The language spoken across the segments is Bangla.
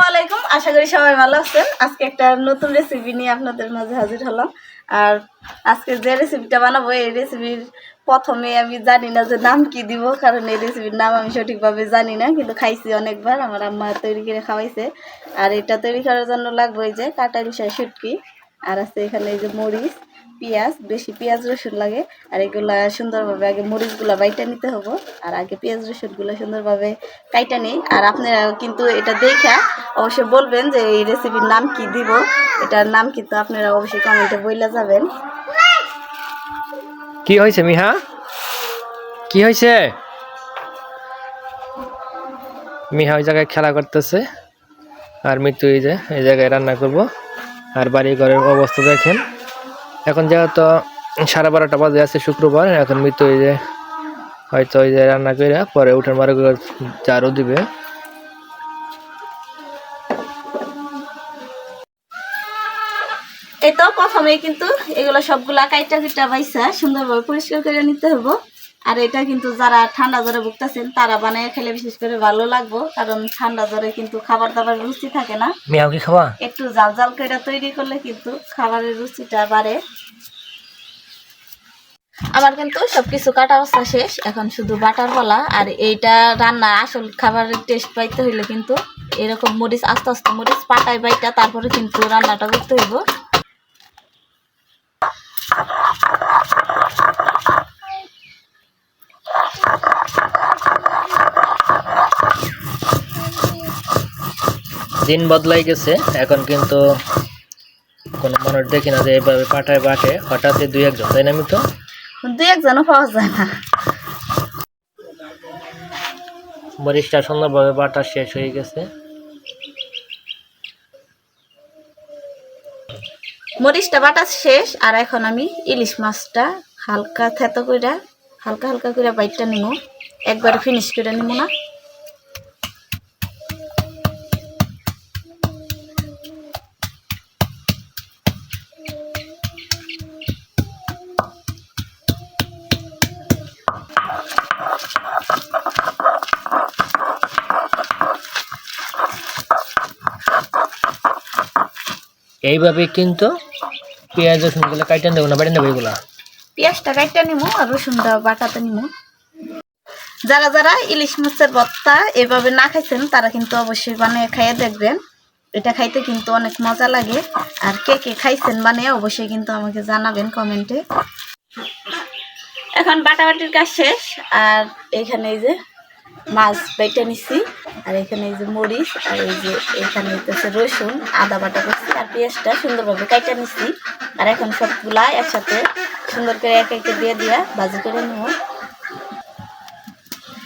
আসসালামু আলাইকুম। আশা করি সবাই ভালো আছেন। আজকে একটা নতুন রেসিপি নিয়ে আপনাদের মাঝে হাজির হলাম। আর আজকে যে রেসিপিটা বানাবো, এই রেসিপির প্রথমে আমি জানি না যে নাম কি দিব, কারণ এই রেসিপির নাম আমি সঠিকভাবে জানি না, কিন্তু খাইছি অনেকবার। আমার আম্মা তৈরি করে খাওয়াইছে। আর এটা তৈরি করার জন্য লাগবে যে কাটা বিষয় শুটকি। আর আছে এখানে এই যে মরিচ। পেঁয়াজ, বেশি পেঁয়াজ রসুন লাগে। আর এগুলা সুন্দরভাবে আগে মরিচগুলো বাইটা নিতে হব। আর আগে পেঁয়াজ রসুনগুলো সুন্দরভাবে কাইটা নিই। আর আপনারা কিন্তু এটা দেখা অবশ্যই বলবেন যে এই রেসিপির নাম কি দিব। এটার নাম কিন্তু আপনারা অবশ্যই কমেন্টে বইলে যাবেন। কি হয়েছে মিহা? কি হয়েছে? মিহা ওই জায়গায় খেলা করতেছে। আর মৃত্যু এই যে, এই জায়গায় রান্না করব। আর বাড়ি ঘরের অবস্থা দেখেন। এখন যেহেতু সাড়ে বারোটা বাজে আছে শুক্রবার, এখন মৃত্যু ওই যে হয়তো ওই যে রান্না করে পরে উঠান মারে চারও দিবে। এই তো প্রথমে কিন্তু, এগুলো সবগুলা কাইটা কিটা বাইসা সুন্দরভাবে পরিষ্কার করে নিতে হবে আর এটা কিন্তু যারা ঠান্ডা জ্বরে ভুগতেছেন তারা বানিয়ে খেলে বিশেষ করে ভালো লাগবো কারণ ঠান্ডা জ্বরে কিন্তু খাবার দাবার রুচি থাকে না। মিয়াও কি খাওয়া একটু জাল জাল করে তৈরি করলে কিন্তু খাবারের রুচিটা বাড়ে। আমার কিন্তু সবকিছু কাটা অবস্থা শেষ এখন শুধু বাটার বলা আর এইটা রান্না আসল খাবারের টেস্ট পাইতে হইলে কিন্তু এরকম মরিচ আস্তে আস্তে মরিচ পাটায় বাইটা তারপরে কিন্তু রান্নাটা করতে হইব। দিন বদলাই গেছে এখন কিন্তু কোনো মানুষ দেখি না যে এইভাবে পাঠায় বাটে হঠাৎ দুই একজন তাই না তো দুই একজনও পাওয়া যায় না। মরিচটা সুন্দরভাবে বাটা শেষ হয়ে গেছে। মরিচটা বাটা শেষ আর এখন আমি ইলিশ মাছটা হালকা থেতো করে হালকা হালকা করে বাইটটা নিব একবার ফিনিশ করে নিব না? এইভাবে কিন্তু পেঁয়াজ, রসুনগুলো কাইটেন দেবো না বাড়ি নেব এগুলা। পেঁয়াজটা কাটতে নিমু আর রসুনটা বাটাতে নিমু। যারা যারা ইলিশ মাছের ভর্তা এভাবে না খাইছেন, তারা কিন্তু অবশ্যই বানিয়ে খাইয়ে দেখবেন। এটা খাইতে কিন্তু অনেক মজা লাগে। আর কে কে খাইছেন বানিয়ে অবশ্যই কিন্তু আমাকে জানাবেন কমেন্টে। এখন বাটাবাটির কাজ শেষ। আর এখানে এই যে মাছ বেটে নিছি। আর এখানে এই যে মরিচ আর এই যে এখানে হচ্ছে রসুন আদা বাটা করছি আর পেঁয়াজটা সুন্দরভাবে কাইটা নিচ্ছি আর এখন সবগুলা একসাথে সুন্দর করে এক একে দিয়ে দিয়া ভাজি করে নেব।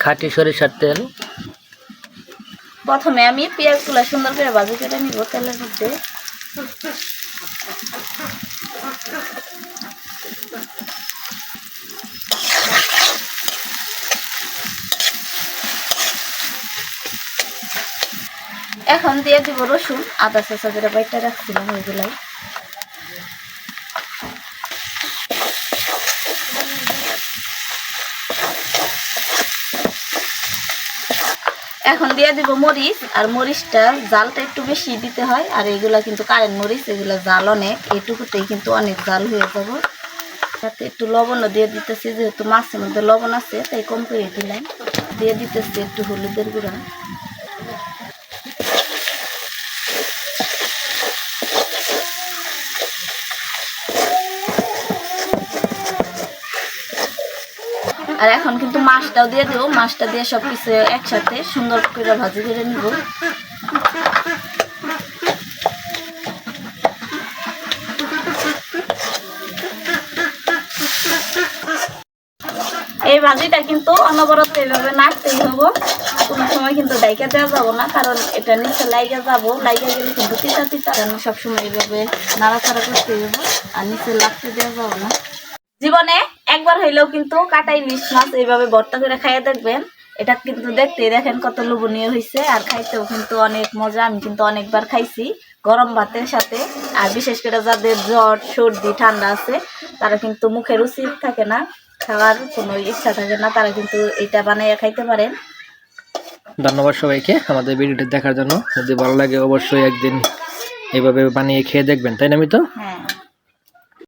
খাটি সরিষার তেল। প্রথমে আমি পেঁয়াজগুলা সুন্দর করে ভাজি করে নিব তেলের মধ্যে। এখন দিয়ে দিব রসুন, আদা চেঁচা করে বাইটা রাখছিলাম ওইগুলাই। এখন দিয়ে দিব মরিচ, আর মরিচটা জালটা একটু বেশি দিতে হয়, আর এগুলা কিন্তু কারেন্ট মরিচ, এগুলা জাল অনেক, এটুকুতেই কিন্তু অনেক জাল হয়ে যাব। সাথে একটু লবণও দিয়ে দিতেছি, যেহেতু মাছের মধ্যে লবণ আছে, তাই কম করে দিলাম। দিয়ে দিতেছি একটু হলুদের গুঁড়া। আর এখন কিন্তু মাছটাও দিয়ে দেবো। মাছটা দিয়ে সব কিছু একসাথে সুন্দর করে ভাজি করে নিব। এই ভাজিটা কিন্তু অনবরত এইভাবে নাড়তেই হব। কোনো সময় কিন্তু ডাইকা দেওয়া যাব না, কারণ এটা নিচে লাইগা যাব। লাইগা গেলে কিন্তু তিতা তিতা কারণ সবসময় এইভাবে নাড়াচাড়া করতে হব, আর নিচে লাগতে দেওয়া যাব না। জীবনে একবার হইলেও কিন্তু কাটা ইলিশ মাছ এইভাবে ভর্তা করে খাইয়ে দেখবেন। এটা কিন্তু দেখতে দেখেন কত লোভনীয় হয়েছে আর খাইতেও কিন্তু অনেক মজা। আমি কিন্তু অনেকবার খাইছি গরম ভাতের সাথে। আর বিশেষ করে যাদের জ্বর সর্দি ঠান্ডা আছে তারা কিন্তু মুখে রুচি থাকে না খাওয়ার কোনো ইচ্ছা থাকে না তারা কিন্তু এটা বানাইয়া খাইতে পারেন। ধন্যবাদ সবাইকে আমাদের ভিডিওটি দেখার জন্য। যদি ভালো লাগে অবশ্যই একদিন এইভাবে বানিয়ে খেয়ে দেখবেন তাই না আমি তো হ্যাঁ।